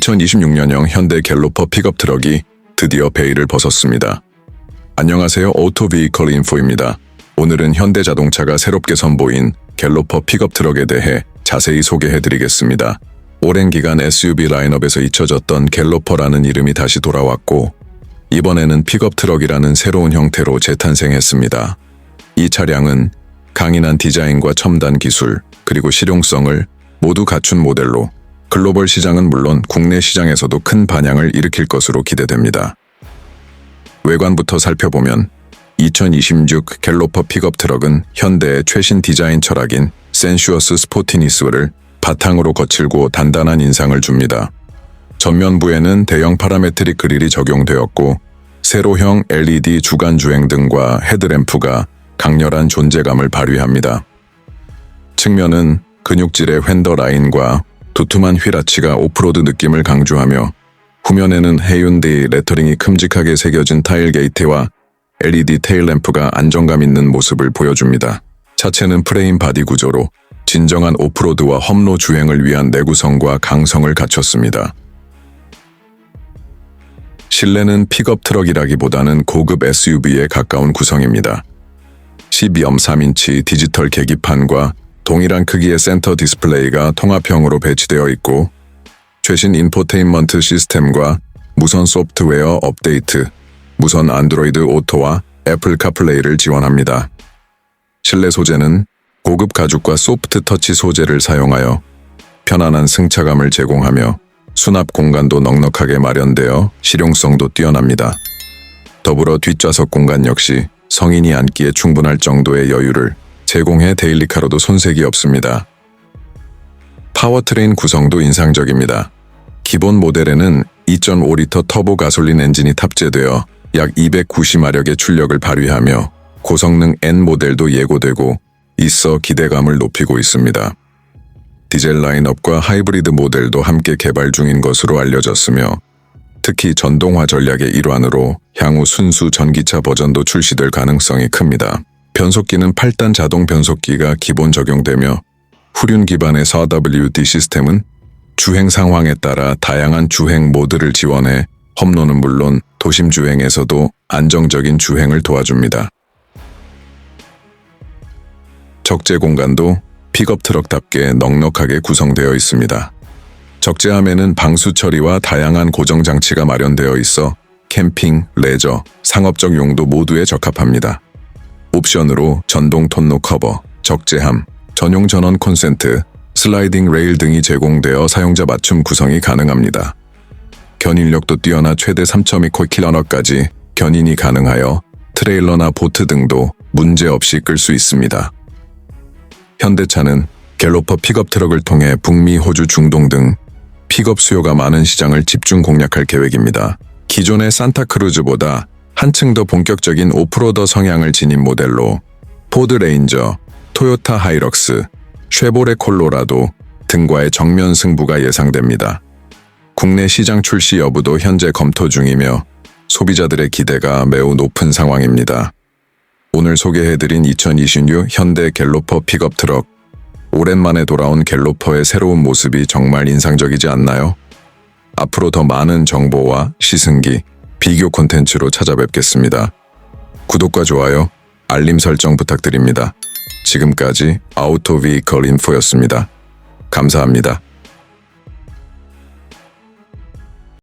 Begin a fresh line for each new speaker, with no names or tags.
2026년형 현대 갤로퍼 픽업 트럭이 드디어 베일을 벗었습니다. 안녕하세요. 오토 비이컬 인포입니다. 오늘은 현대 자동차가 새롭게 선보인 갤로퍼 픽업 트럭에 대해 자세히 소개해 드리겠습니다. 오랜 기간 SUV 라인업에서 잊혀졌던 갤로퍼라는 이름이 다시 돌아왔고 이번에는 픽업 트럭이라는 새로운 형태로 재탄생했습니다. 이 차량은 강인한 디자인과 첨단 기술 그리고 실용성을 모두 갖춘 모델로 글로벌 시장은 물론 국내 시장에서도 큰 반향을 일으킬 것으로 기대됩니다. 외관부터 살펴보면 2026 갤로퍼 픽업 트럭은 현대의 최신 디자인 철학인 센슈어스 스포티니스를 바탕으로 거칠고 단단한 인상을 줍니다. 전면부에는 대형 파라메트릭 그릴이 적용되었고 세로형 LED 주간 주행 등과 헤드램프가 강렬한 존재감을 발휘합니다. 측면은 근육질의 휀더 라인과 두툼한 휠아치가 오프로드 느낌을 강조하며 후면에는 헤윤디 레터링이 큼직하게 새겨진 타일 게이트와 LED 테일 램프가 안정감 있는 모습을 보여줍니다. 차체는 프레임 바디 구조로 진정한 오프로드와 험로 주행을 위한 내구성과 강성을 갖췄습니다. 실내는 픽업 트럭이라기보다는 고급 SUV에 가까운 구성입니다. 12.3인치 디지털 계기판과 동일한 크기의 센터 디스플레이가 통합형으로 배치되어 있고 최신 인포테인먼트 시스템과 무선 소프트웨어 업데이트, 무선 안드로이드 오토와 애플 카플레이를 지원합니다. 실내 소재는 고급 가죽과 소프트 터치 소재를 사용하여 편안한 승차감을 제공하며 수납 공간도 넉넉하게 마련되어 실용성도 뛰어납니다. 더불어 뒷좌석 공간 역시 성인이 앉기에 충분할 정도의 여유를 제공해 데일리카로도 손색이 없습니다. 파워트레인 구성도 인상적입니다. 기본 모델에는 2.5리터 터보 가솔린 엔진이 탑재되어 약 290마력의 출력을 발휘하며 고성능 N 모델도 예고되고 있어 기대감을 높이고 있습니다. 디젤 라인업과 하이브리드 모델도 함께 개발 중인 것으로 알려졌으며 특히 전동화 전략의 일환으로 향후 순수 전기차 버전도 출시될 가능성이 큽니다. 변속기는 8단 자동 변속기가 기본 적용되며 후륜 기반의 4WD 시스템은 주행 상황에 따라 다양한 주행 모드를 지원해 험로는 물론 도심 주행에서도 안정적인 주행을 도와줍니다. 적재 공간도 픽업 트럭답게 넉넉하게 구성되어 있습니다. 적재함에는 방수 처리와 다양한 고정 장치가 마련되어 있어 캠핑, 레저, 상업적 용도 모두에 적합합니다. 옵션으로 전동 톤로 커버, 적재함, 전용 전원 콘센트, 슬라이딩 레일 등이 제공되어 사용자 맞춤 구성이 가능합니다. 견인력도 뛰어나 최대 3.2킬로너까지 견인이 가능하여 트레일러나 보트 등도 문제없이 끌 수 있습니다. 현대차는 갤로퍼 픽업 트럭을 통해 북미, 호주, 중동 등 픽업 수요가 많은 시장을 집중 공략할 계획입니다. 기존의 산타크루즈보다 한층 더 본격적인 오프로더 성향을 지닌 모델로 포드 레인저, 토요타 하이럭스, 쉐보레 콜로라도 등과의 정면 승부가 예상됩니다. 국내 시장 출시 여부도 현재 검토 중이며 소비자들의 기대가 매우 높은 상황입니다. 오늘 소개해드린 2026 현대 갤로퍼 픽업 트럭. 오랜만에 돌아온 갤로퍼의 새로운 모습이 정말 인상적이지 않나요? 앞으로 더 많은 정보와 시승기, 비교 콘텐츠로 찾아뵙겠습니다. 구독과 좋아요, 알림 설정 부탁드립니다. 지금까지 아우토 비이컬 인포였습니다. 감사합니다.